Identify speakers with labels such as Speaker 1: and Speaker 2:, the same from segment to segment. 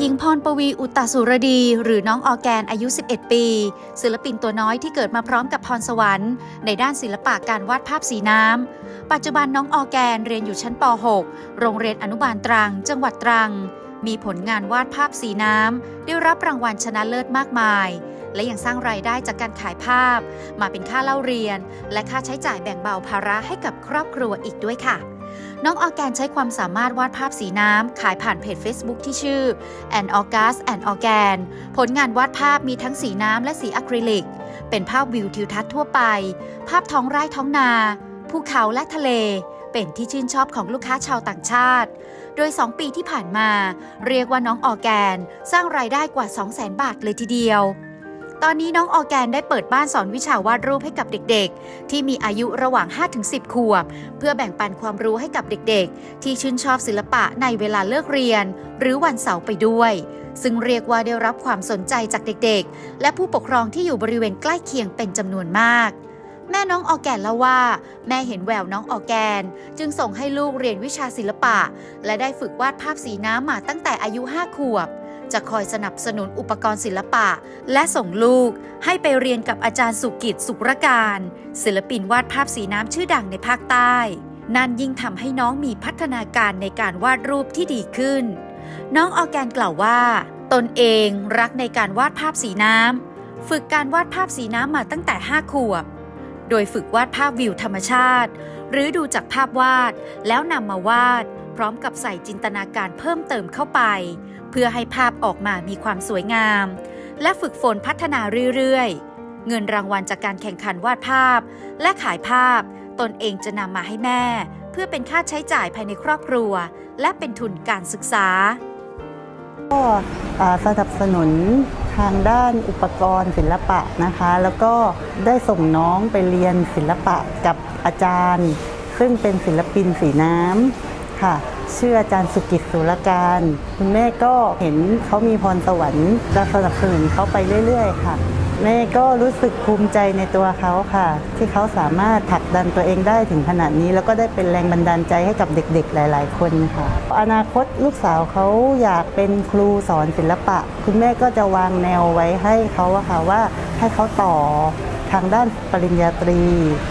Speaker 1: ยิงพรปวีอุตตสุรดี หรือน้องออแกนอายุ 11 ปี ศิลปินตัวน้อยที่เกิดมาพร้อมกับพรสวรรค์ ในด้านศิลปะการวาดภาพสีน้ำ ปัจจุบันน้องออแกนเรียนอยู่ชั้นป .6 โรงเรียนอนุบาลตรัง จังหวัดตรัง มีผลงานวาดภาพสีน้ำ ได้รับรางวัลชนะเลิศมากมาย และยังสร้างรายได้จากการขายภาพ มาเป็นค่าเล่าเรียน และค่าใช้จ่ายแบ่งเบาภาระให้กับครอบครัวอีกด้วยค่ะ น้องออแกนใช้ความสามารถวาดภาพสีน้ำ ขายผ่านเพจ Facebook ที่ชื่อ and August and Organ ผลงานวาดภาพมีทั้งสีน้ำและสีอะคริลิก เป็นภาพวิวทิวทัศน์ทั่วไป ภาพท้องไร่ท้องนา ภูเขาและทะเล เป็นที่ชื่นชอบของลูกค้าชาวต่างชาติ โดย 2 ปีที่ผ่านมา เรียกว่าน้องออแกน สร้างรายได้กว่า 200,000 บาทเลยทีเดียว ตอนนี้น้องออแกนได้เปิดบ้านสอนวิชาวาดรูปให้กับเด็กๆ ที่มีอายุระหว่าง 5-10 ขวบ เพื่อแบ่งปันความรู้ให้กับเด็กๆ ที่ชื่นชอบศิลปะในเวลาเลิกเรียน หรือวันเสาร์ไปด้วย ซึ่งเรียกว่าได้รับความสนใจจากเด็กๆ และผู้ปกครองที่อยู่บริเวณใกล้เคียงเป็นจำนวนมากแม่น้องออแกนเล่าว่า แม่เห็นแววน้องออแกน จึงส่งให้ลูกเรียนวิชาศิลปะ และได้ฝึกวาดภาพสีน้ำมาตั้งแต่อายุ 5 ขวบ จะคอยสนับสนุนอุปกรณ์ศิลปะ และส่งลูกให้ไปเรียนกับอาจารย์สุกิจสุรการ ศิลปินวาดภาพสีน้ำชื่อดังในภาคใต้ นั่นยิ่งทำให้น้องมีพัฒนาการในการวาดรูปที่ดีขึ้น น้องออแกนกล่าวว่า ตนเองรักในการวาดภาพสีน้ำฝึกการวาดภาพสีน้ำมาตั้งแต่ 5 ขวบ โดยฝึกวาดภาพวิวธรรมชาติ หรือดูจากภาพวาดแล้วนำมาวาดพร้อมกับใส่จินตนาการเพิ่มเติมเข้าไป เพื่อให้ภาพออกมามีความสวยงาม และฝึกฝนพัฒนาเรื่อยๆ เงินรางวัลจากการแข่งขันวาดภาพ และขายภาพ ตนเองจะนำมาให้แม่ เพื่อเป็นค่าใช้จ่ายภายในครอบครัว และเป็นทุนการศึกษา
Speaker 2: อ่าสนับสนุนทางด้านอุปกรณ์ศิลปะนะคะ แล้วก็ได้ส่งน้องไปเรียนศิลปะกับอาจารย์ ซึ่งเป็นศิลปินสีน้ำค่ะ ชื่ออาจารย์สุกิจสุรการ คุณแม่ก็เห็นเขามีพรสวรรค์จะสนับสนุนเขาไปเรื่อย ๆ ค่ะ แม่ก็รู้สึกภูมิใจในตัวเขาค่ะ ที่เขาสามารถผลักดันตัวเองได้ถึงขนาดนี้ แล้วก็ได้เป็นแรงบันดาลใจให้กับเด็กๆ หลาย ๆ คนค่ะ อนาคตลูกสาวเขาอยากเป็นครูสอนศิลปะ คุณแม่ก็จะวางแนวไว้ให้เขาค่ะว่าให้เขาต่อทางด้านปริญญาตรี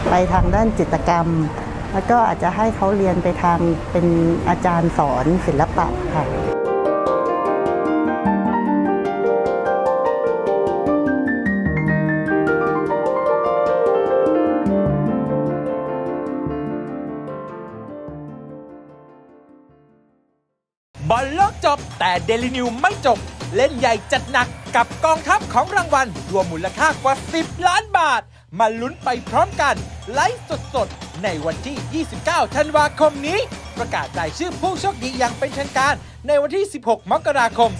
Speaker 2: ไปทางด้านจิตกรรม แล้วก็อาจจะให้เขาเรียนไปทางเป็นอาจารย์สอนศิลปะค่ะ
Speaker 3: บอลโลกจบแต่เดลินิวไม่จบ เล่นใหญ่จัดหนักกับกองทัพของรางวัลรวมมูลค่ากว่า 10 ล้านบาท มาลุ้นไปพร้อมกัน ไลฟ์สดๆ ในวันที่ 29 ธันวาคมนี้ ประกาศรายชื่อผู้โชคดีอย่างเป็นทางการ ในวันที่ 16 มกราคม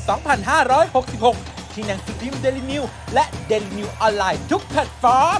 Speaker 3: 2566 ที่หนังสือพิมพ์เดลินิวและเดลินิวออนไลน์ทุกแพลตฟอร์ม